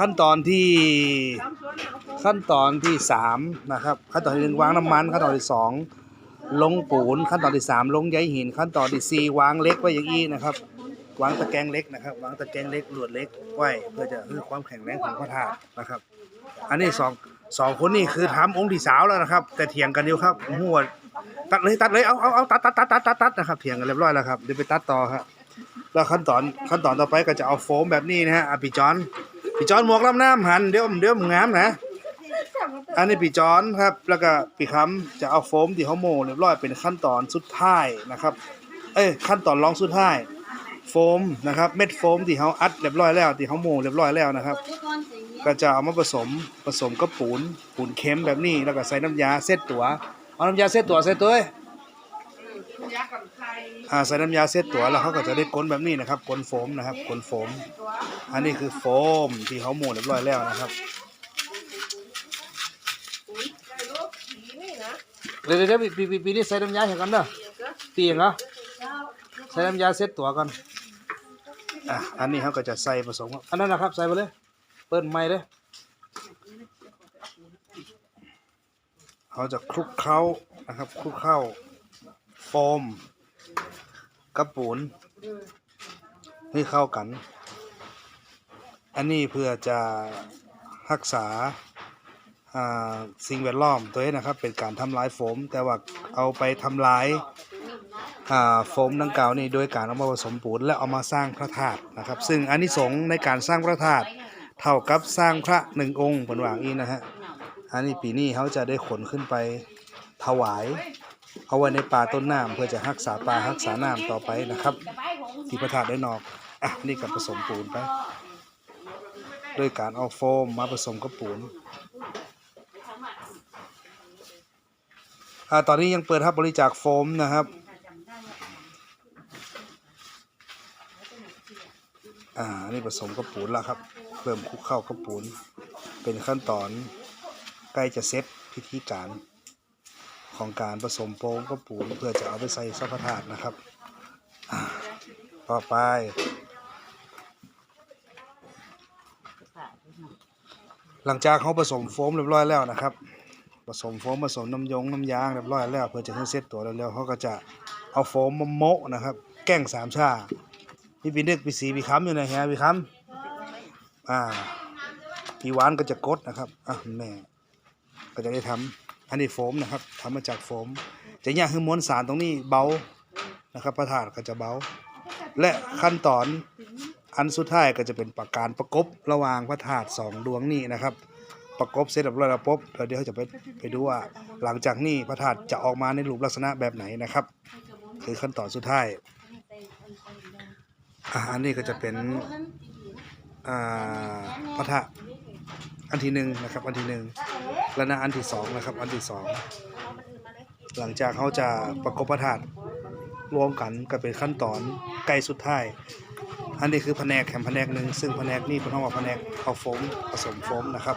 ขั้นตอนที่ขั้นตอนที่สามนะครับ ขั้นตอนที่หนึ่งวางน้ำมัน ขั้นตอนที่สองลงปูน ขั้นตอนที่สามลงใยหิน ขั้นตอนที่สี่วางเล็กไว้อย่างนี้นะครับ วางตะแกรงเล็กนะครับ วางตะแกรงเล็กหลวดเล็กไว้เพื่อจะเพื่อความแข็งแรงของพระธาตุนะครับ อันนี้สองสองคนนี่คือทำองค์ที่สาวแล้วนะครับ แต่เถียงกันอยู่ครับหัวตัดเลยตัดเลยเอาเอาเอาตัดตัดตัดตัดตัดตัดนะครับเถียงกันเรียบร้อยแล้วครับเดี๋ยวไปตัดต่อครับแล้วขั้นตอนขั้นตอนต่อไปก็จะเอาโฟมแบบนี้นะฮะอะปีจอน ปีจอนหมวกลำน้ำหันเดี๋ยวเดี๋ยวงามนะ อันนี้ปีจอนครับ แล้วก็ปีคำจะเอาโฟมที่เขาโม่เรียบร้อยเป็นขั้นตอนสุดท้ายนะครับ เอ้ยขั้นตอนรองสุดท้ายโฟมนะครับเม็ดโฟมที่เขาอัดเรียบร้อยแล้วที่เขาโม่เรียบร้อยแล้วนะครับ ก็จะเอามาผสมผสมกับปูนปูนเค็มแบบนี้แล้วก็ใส่น้ำยาเซตตัวเอาน้ำยาเซตตัวเซต ตัวเอ้ยอ่าใส่น้ำยาเซตตัวแล้วเขาก็จะได้ก้นแบบนี้นะครับก้นโฟมนะครับก้นโฟม อันนี้คือโฟมที่เขาโม่เรียบร้อยแล้วนะครับเดี๋ยวเดี๋ยวเดี๋ยวปีปีปีปีนี้ใส่น้ำยาเห็นกันเด้อปีเหรอใส่น้ำยาเซตตัวกันอะอันนี้เขาก็จะใส่ผสมกับอันนั้นนะครับใส่ไปเลย เปิดไม้เลยเขาจะคลุกเคล้านะครับคลุกเคล้า โฟมกับปูนให้เข้ากัน อันนี้เพื่อจะรักษาาสิ่งแวดล้อมตัวเองนะครับ เป็นการทำลายโฟม แต่ว่าเอาไปทำลายาโฟมดังกล่าวนี่โดยการเอามาผสมปูนและเอามาสร้างพระธาตุนะครับ ซึ่งอานิสงส์ในการสร้างพระธาตุเท่ากับสร้างพระหนึ่งองค์บนวางอีนะฮะอันนี้ปีนี้เขาจะได้ขนขึ้นไปถวาย เอาไว้ในป่าต้นน้ำเพื่อจะรักษาป่ารักษาน้ำต่อไปนะครับ ที่พระธาตุได้นอกอะนี่กับผสมปูนไปโดยการเอาโฟมมาผสมกับปูนอ่าตอนนี้ยังเปิดรับบริจาคโฟมนะครับอ่านนี่ผสมกับปูนแล้วครับเริ่มคลุกเข้ากับปูนเป็นขั้นตอนใกล้จะเสร็จพิธีการ ของการผสมโฟมกับปูนเพื่อจะเอาไปใส่สัพพธาตุนะครับ ต่อไปหลังจากเขาผสมโฟมเรียบร้อยแล้วนะครับ ผสมโฟมผสมน้ำยงน้ำยางเรียบร้อยแล้ว เพื่อจะให้เซตตัวเร็วๆเขาก็จะเอาโฟมมาโมะนะครับ แก้งสามชาพี่ปีนึกพี่สีพี่ค้ำอยู่ไหนฮะพี่ค้ำอ่าพี่หวานก็จะกดนะครับอะแม่ก็จะได้ทำ อันนี้โฟมนะครับทำมาจากโฟมจะยากคือมวลสารตรงนี้เบานะครับประธานก็จะเบา และขั้นตอนอันสุดท้ายก็จะเป็นประการประกบระหว่างพระธาตุสองดวงนี้นะครับ ประกบเสร็จเรียบร้อยแล้วปุ๊บเดี๋ยวเขาจะไปไปดูว่า หลังจากนี้พระธาตุจะออกมาในรูปลักษณะแบบไหนนะครับ คือขั้นตอนสุดท้ายอันนี้ก็จะเป็นพระธาตุอันที่หนึ่งนะครับ อันที่หนึ่ง และนะอันที่สองนะครับ อันที่สองหลังจากเขาจะประกบประธาตุรวมกันก็เป็นขั้นตอนใกล้สุดท้ายอันนี้คือแผนกแห่งแผนกหนึ่งซึ่งแผนกนี้เป็นห้องว่าแผนกเอาโฟมผสมโฟมนะครับ